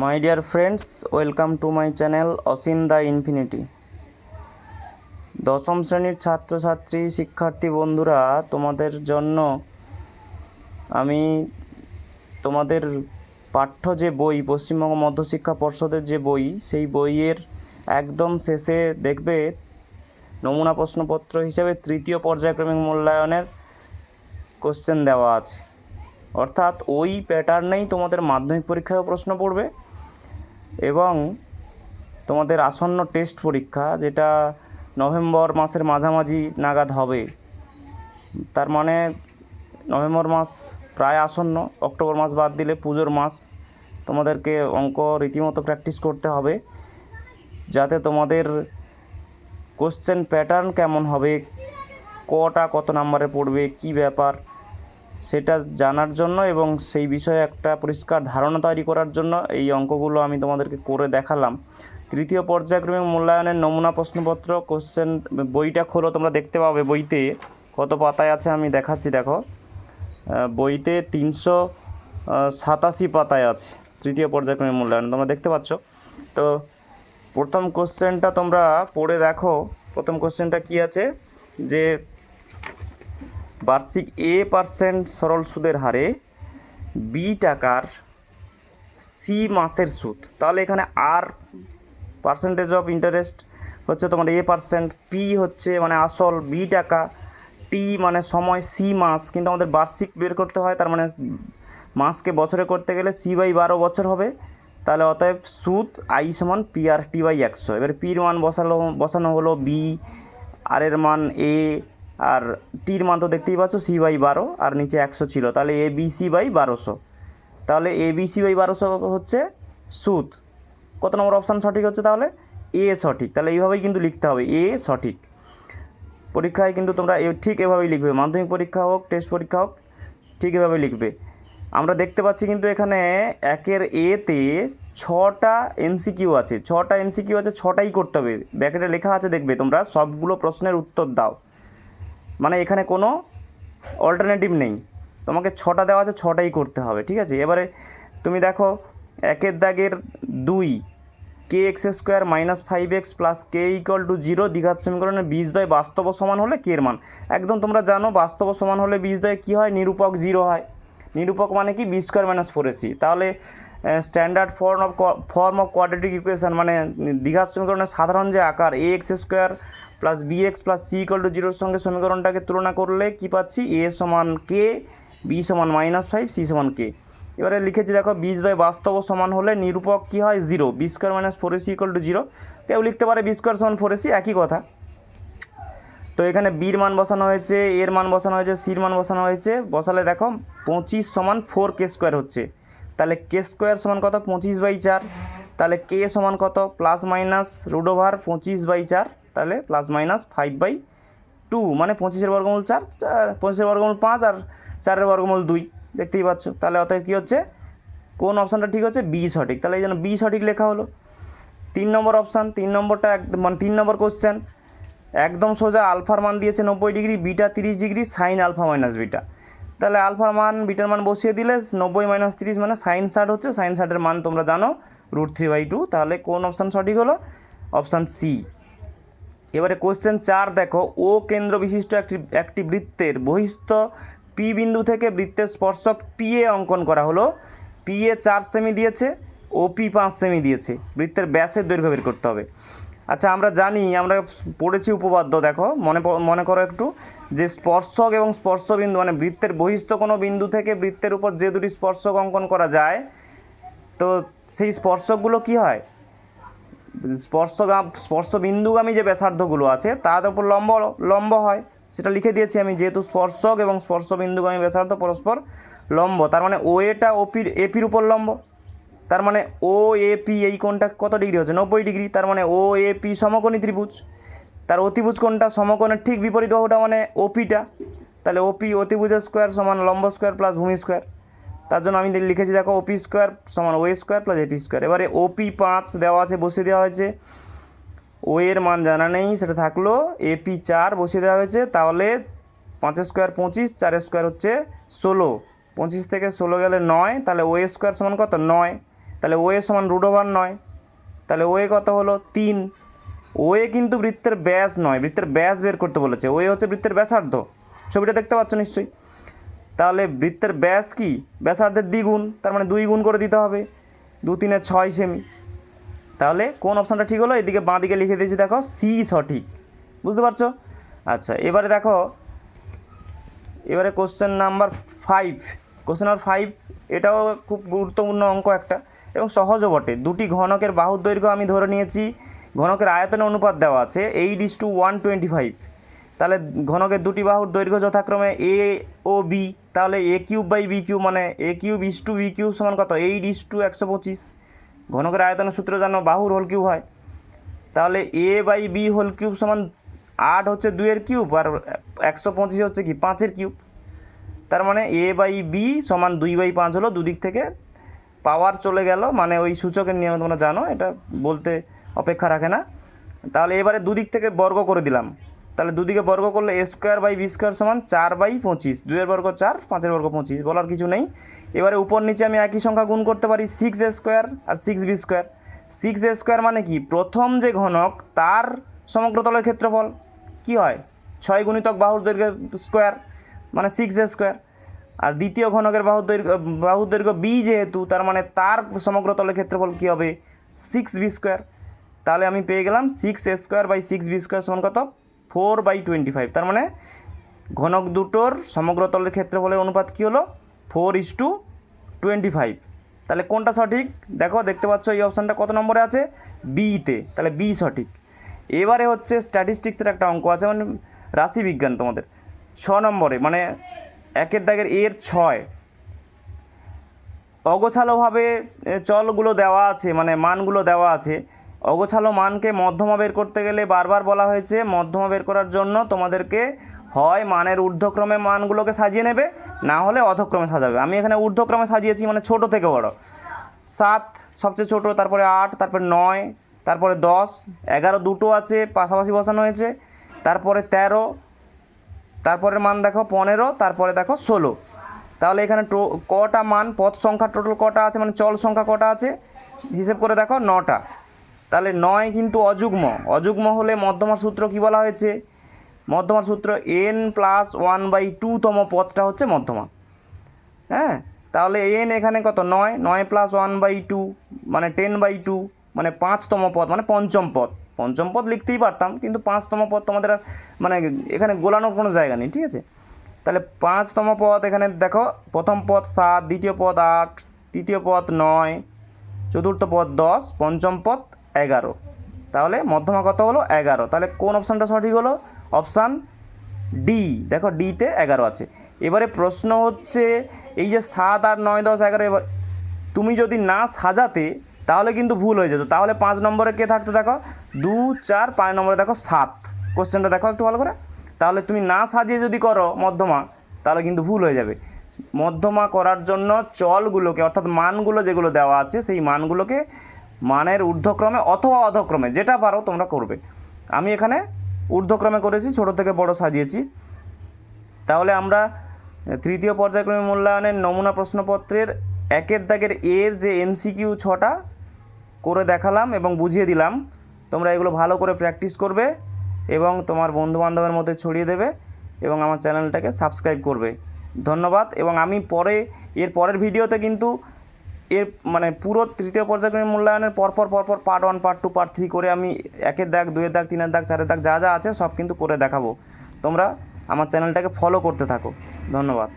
My dear friends welcome to my channel Asim the infinity দশম শ্রেণির ছাত্রছাত্রী, শিক্ষার্থী বন্ধুরা, তোমাদের জন্য আমি তোমাদের পাঠ্য যে বই, পশ্চিমবঙ্গ মধ্যশিক্ষা পর্ষদের যে বই, সেই বইয়ের একদম শেষে দেখবে নমুনা প্রশ্নপত্র হিসেবে তৃতীয় পর্যায়ক্রমিক মূল্যায়নের কোশ্চেন দেওয়া আছে। অর্থাৎ ওই প্যাটার্নেই তোমাদের মাধ্যমিক পরীক্ষায় প্রশ্ন পড়বে। এবং তোমাদের আসন্ন টেস্ট পরীক্ষা, যেটা নভেম্বর মাসের মাঝামাঝি নাগাদ হবে। তার মানে নভেম্বর মাস প্রায় আসন্ন, অক্টোবর মাস বাদ দিলে পুজোর মাস। তোমাদেরকে অঙ্ক রীতিমতো প্র্যাকটিস করতে হবে, যাতে তোমাদের কোশ্চেন প্যাটার্ন কেমন হবে, কটা কত নাম্বারে পড়বে, কি ব্যাপার। সেটা জানার জন্য এবং সেই বিষয়ে একটা পরিষ্কার ধারণা তৈরি করার জন্য এই অঙ্কগুলো আমি তোমাদেরকে করে দেখালাম। তৃতীয় পর্যায়ক্রমে মূল্যায়নের নমুনা প্রশ্নপত্র কোশ্চেন বইটা খোলো, তোমরা দেখতে পাবে বইতে। কত পাতায় আছে আমি দেখাচ্ছি, দেখো। বইতে তিনশো সাতাশি পাতায় আছে তৃতীয় পর্যায়ক্রমে মূল্যায়ন, তোমরা দেখতে পাচ্ছ? তো প্রথম কোশ্চেনটা তোমরা পড়ে দেখো। প্রথম কোশ্চেনটা কি আছে? যে বার্ষিক এ পার্সেন্ট সরল সুদের হারে বি টাকার সি মাসের সুদ। তাহলে এখানে আর পার্সেন্টেজ অফ ইন্টারেস্ট হচ্ছে তোমার এ পার্সেন্ট পি হচ্ছে মানে আসল বি টাকা টি মানে সময় সি মাস। কিন্তু আমাদের বার্ষিক বের করতে হয়, তার মানে মাসকে বছরে করতে গেলে সি বাই বারো বছর হবে। তাহলে অতএব সুদ আই সমান পি আর টি বাই একশো। এবার পির মান বসালো, বসানো হলো বি আর এর মান এ আর টির মান তো দেখতেই পাচ্ছ, সি বাই বারো, আর নিচে একশো ছিল। তাহলে এ বি সি বাই বারোশো। তাহলে এ বি সি বাই বারোশো হচ্ছে সুদ কত নম্বর অপশান সঠিক হচ্ছে তাহলে? এ সঠিক। তাহলে এইভাবেই কিন্তু লিখতে হবে, এ সঠিক। পরীক্ষায় কিন্তু তোমরা এ- ঠিক এভাবেই লিখবে। মাধ্যমিক পরীক্ষা হোক, টেস্ট পরীক্ষা হোক, ঠিক এভাবে লিখবে। আমরা দেখতে পাচ্ছি কিন্তু এখানে একের এতে ছটা এমসিকিউ আছে। ছটা এমসিকিউ আছে, ছটাই করতে হবে। ব্যাকেটে লেখা আছে, দেখবে তোমরা। সবগুলো প্রশ্নের উত্তর দাও। মানে এখানে কোনো অল্টারনেটিভ নেই। তোমাকে ছটা দেওয়া আছে, ছটাই করতে হবে, ঠিক আছে? এবারে তুমি দেখো, একের দাগের দুই k x square minus five x plus k equal to zero দ্বিঘাত সমীকরণের বীজদ্বয় বাস্তব সমান হলে কে এর মান। একদম তোমরা জানো, বাস্তব সমান হলে বীজদ্বয় কী হয়? নিরূপক জিরো হয়। নিরূপক মানে কি? B square minus four ac তাহলে standard form of form of quadratic equation মানে দ্বিঘাত সমীকরণের সাধারণ যে আকার a x square plus b x plus c equal to জিরোর সঙ্গে সমীকরণটাকে তুলনা করলে কি পাচ্ছি? এ সমান কে বি সমান মাইনাস ফাইভ সি সমান কে এবারে লিখেছি, দেখো বীজদ্বয় বাস্তব সমান হলে নিরূপক কী হয়? Zero b square minus four ac equal to zero কেউ লিখতে পারে বি স্কোয়ার সমান ফোর এসি একই কথা। তো এখানে বির মান বসানো হয়েছে এর মান বসানো হয়েছে সির মান বসানো হয়েছে। বসালে দেখো, পঁচিশ সমান ফোর কে স্কোয়ার হচ্ছে। তাহলে কে স্কোয়ার সমান কত? পঁচিশ বাই চার। তাহলে কে সমান কত? প্লাস মাইনাস রুট ওভার পঁচিশ বাই চার। তাহলে plus minus five by two মানে পঁচিশের বর্গমূল চার পঁচিশের বর্গমূল পাঁচ আর চারের বর্গমূল দুই। দেখতেই পাচ্ছ? তাহলে অতএব কী হচ্ছে? কোন অপশানটা ঠিক হচ্ছে? বি সঠিক। তাহলে এই জন্য বি সঠিক লেখা হলো। তিন নম্বর অপশান তিন নম্বরটা একদম মানে তিন নম্বর কোশ্চেন একদম সোজা আলফার মান দিয়েছে নব্বই ডিগ্রি, বিটা তিরিশ degree sine alpha minus beta. তাহলে আলফার মান, বিটার মান বসিয়ে দিলে নব্বই মাইনাস তিরিশ মানে সাইন ষাট হচ্ছে। সাইন ষাটের মান তোমরা জানো রুট থ্রি বাই টু তাহলে কোন অপশান সঠিক হলো? অপশান সি এবারে কোশ্চেন চার দেখো। ও কেন্দ্র বিশিষ্ট একটি একটি বৃত্তের বহিস্থ পি বিন্দু থেকে বৃত্তের স্পর্শক পি এ অঙ্কন করা হলো। পি এ চার সেমি দিয়েছে ও পি পাঁচ সেমি দিয়েছে। বৃত্তের ব্যাসের দৈর্ঘ্য বের করতে হবে। আচ্ছা আমরা জানি, আমরা পড়েছি উপপাদ্য, দেখো, মনে মনে করো একটু, যে স্পর্শক এবং স্পর্শ বিন্দু মানে বৃত্তের বহিস্থ কোনো বিন্দু থেকে বৃত্তের উপর যে দুটি স্পর্শক অঙ্কন করা যায়, তো সেই স্পর্শকগুলো কি হয়? স্পর্শ স্পর্শ বিন্দুগামী যে ব্যাসার্ধগুলো আছে, তার উপর লম্ব লম্ব হয়। সেটা লিখে দিয়েছি আমি, যেহেতু স্পর্শক এবং স্পর্শ বিন্দুগামী ব্যাসার্ধ পরস্পর লম্ব, তার মানে ও এটা ওপির, এপির উপর লম্ব। তার মানে ও এপি এই কোণটা কত ডিগ্রি হচ্ছে? নব্বই ডিগ্রি। তার মানে ও এপি সমকোণী ত্রিভুজ। তার অতিভুজ কোণটা সমকোণের ঠিক বিপরীত বাহুটা মানে ওপিটা তাহলে ওপি অতিভুজের স্কোয়ার সমান লম্ব স্কোয়ার প্লাস ভূমি স্কোয়ার তার জন্য আমি লিখেছি, দেখো ওপি স্কোয়ার সমান OA square plus AP square এবারে ওপি পাঁচ দেওয়া আছে, বসিয়ে দেওয়া হয়েছে। ও এর মান জানা নেই, সেটা থাকল এপি চার বসিয়ে দেওয়া হয়েছে। তাহলে পাঁচের স্কোয়ার পঁচিশ চারের স্কোয়ার হচ্ছে ষোলো। পঁচিশ থেকে ষোলো গেলে নয়, তাহলে ও স্কোয়ার সমান কত? নয়। তাহলে ওয়ে সমান রুট ওভার নয়। তাহলে ওয়ে কত হলো? তিন। ওয়ে কিন্তু বৃত্তের ব্যাস নয়। বৃত্তের ব্যাস বের করতে বলেছে। ওয়ে হচ্ছে বৃত্তের ব্যাসার্ধ। ছবিটা দেখতে পাচ্ছ নিশ্চয়ই? তাহলে বৃত্তের ব্যাস কি? ব্যাসার্ধের দ্বিগুণ, তার মানে দুই গুণ করে দিতে হবে। দু তিনে ছয় সেমি। তাহলে কোন অপশানটা ঠিক হলো? এদিকে বাঁ দিকে লিখে দিয়েছি, দেখো সি সঠিক। বুঝতে পারছ? আচ্ছা এবারে দেখো, এবারে question number five question number five এটাও খুব গুরুত্বপূর্ণ অঙ্ক একটা। এবং সহজও বটে। দুটি ঘনকের বাহুর দৈর্ঘ্য আমি ধরে নিয়েছি। ঘনকের আয়তনের অনুপাত দেওয়া আছে eight is to one twenty five তাহলে ঘনকের দুটি বাহুর দৈর্ঘ্য যথাক্রমে এ ও বি তাহলে a cube by b cube মানে a cube is to b cube সমান কত? এইট ইস টু একশো পঁচিশ। ঘনকের আয়তনের সূত্র জানো, বাহুর হোল কিউব হয়। তাহলে a by b whole cube সমান আট হচ্ছে দুইয়ের কিউব আর একশো পঁচিশ হচ্ছে কি? পাঁচের কিউব তার মানে এ বাই বি সমান দুই বাই পাঁচ হলো দুদিক থেকে পাওয়ার চলে গেল মানে ওই সূচকের নিয়ম তোমরা জানো, এটা বলতে অপেক্ষা রাখে না। তাহলে এবারে দুদিক থেকে বর্গ করে দিলাম। তাহলে দুদিকে বর্গ করলে a square by b square সমান চার বাই পঁচিশ, দুইয়ের বর্গ চার, পাঁচের বর্গ পঁচিশ, বলার কিছু নেই। এবারে উপর নিচে আমি একই সংখ্যা গুণ করতে পারি six A square R six b square six a square মানে কি? প্রথম যে ঘনক, তার সমগ্র তলের ক্ষেত্রফল কি হয়? ছয় গুণিতক বাহুর দৈর্ঘ্য স্কোয়ার মানে সিক্স এ স্কোয়ার আর দ্বিতীয় ঘনকের বাহুর দৈর্ঘ্য বাহুর দৈর্ঘ্য বি যেহেতু, তার মানে তার সমগ্র তলের ক্ষেত্রফল কী হবে? সিক্স বি স্কোয়ার তাহলে আমি পেয়ে গেলাম six a square by six b square সমান কত? ফোর বাই টোয়েন্টি ফাইভ তার মানে ঘনক দুটোর সমগ্র তলের ক্ষেত্রফলের অনুপাত কী হলো? Four is to twenty five তাহলে কোনটা সঠিক? দেখো, দেখতে পাচ্ছ এই অপশানটা কত নম্বরে আছে? বিতে তাহলে বি সঠিক। এবারে হচ্ছে স্ট্যাটিস্টিক্সের একটা অঙ্ক আছে মানে রাশিবিজ্ঞান তোমাদের। ছ নম্বরে মানে একের দাগের এর ছয়। অগোছালোভাবে চলগুলো দেওয়া আছে মানে মানগুলো দেওয়া আছে। অগোছালো মানকে মধ্যমা বের করতে গেলে বারবার বলা হয়েছে, মধ্যমা বের করার জন্য তোমাদেরকে হয় মানের ঊর্ধ্বক্রমে মানগুলোকে সাজিয়ে নেবে, না হলে অধক্রমে সাজাবে। আমি এখানে ঊর্ধ্বক্রমে সাজিয়েছি মানে ছোট থেকে বড়। সাত, সবচেয়ে ছোট, তারপরে আট, তারপরে নয়, তারপরে দশ, এগারো দুটো আছে, পাশাপাশি বসানো হয়েছে। তারপরে তেরো তারপরের মান দেখো পনেরো, তারপরে দেখো ষোলো। তাহলে এখানে কটা মান, পথ সংখ্যা টোটাল কটা আছে মানে চল সংখ্যা কটা আছে? হিসেব করে দেখো নটা। তাহলে নয় কিন্তু অযুগ্ম। অযুগ্ম হলে মধ্যমার সূত্র কি বলা হয়েছে? মধ্যমার সূত্র এন প্লাস ওয়ান বাই টুতম পথটা হচ্ছে মধ্যমা। হ্যাঁ? তাহলে এন এখানে কত? নয়। নয় প্লাস ওয়ান বাই টু মানে টেন বাই টু মানে পাঁচতম পথ মানে পঞ্চম পদ পঞ্চম পদ লিখতেই পারতাম, কিন্তু পাঁচতম পদ তোমাদের আর মানে এখানে গোলানোর কোনো জায়গা নেই, ঠিক আছে? তাহলে পাঁচতম পদ এখানে দেখো, প্রথম পদ সাত, দ্বিতীয় পদ আট, তৃতীয় পদ নয়, চতুর্থ পদ দশ, পঞ্চম পদ এগারো। তাহলে মধ্যমা কত হলো? এগারো। তাহলে কোন অপশানটা সঠিক হলো? Option D. দেখো ডিতে এগারো আছে। এবারে প্রশ্ন হচ্ছে, এই যে সাত, আট, নয়, দশ, এগারো, এবার তুমি যদি না সাজাতে তাহলে কিন্তু ভুল হয়ে যেত। তাহলে পাঁচ নম্বরে কে থাকতো দেখো? দু, চার, পাঁচ নম্বরে দেখো সাত। কোশ্চেনটা দেখো একটু ভালো করে। তাহলে তুমি না সাজিয়ে যদি করো মধ্যমা, তাহলে কিন্তু ভুল হয়ে যাবে। মধ্যমা করার জন্য চলগুলোকে, অর্থাৎ মানগুলো যেগুলো দেওয়া আছে, সেই মানগুলোকে মানের ঊর্ধ্বক্রমে অথবা অধক্রমে, যেটা পারো তোমরা করবে। আমি এখানে ঊর্ধ্বক্রমে করেছি, ছোট থেকে বড় সাজিয়েছি। তাহলে আমরা তৃতীয় পর্যায়ক্রমে মূল্যায়নের নমুনা প্রশ্নপত্রের একের দাগের এর যে এমসিকিউ ছটা করে দেখালাম এবং বুঝিয়ে দিলাম। তোমরা এগুলো ভালো করে প্র্যাকটিস করবে এবং তোমার বন্ধুবান্ধবের মধ্যে ছড়িয়ে দেবে এবং আমার চ্যানেলটাকে সাবস্ক্রাইব করবে। ধন্যবাদ এবং আমি পরে, এর পরের ভিডিওতে কিন্তু এর মানে পুরো তৃতীয় পর্যায়ক্রমিক মূল্যায়নের পরপর পরপর part one part two part three করে আমি একের দাগ দুয়ের দাগ, তিনের দাগ, চারের দাগ যা যা আছে সব কিন্তু করে দেখাবো। তোমরা আমার চ্যানেলটাকে ফলো করতে থাকো। ধন্যবাদ।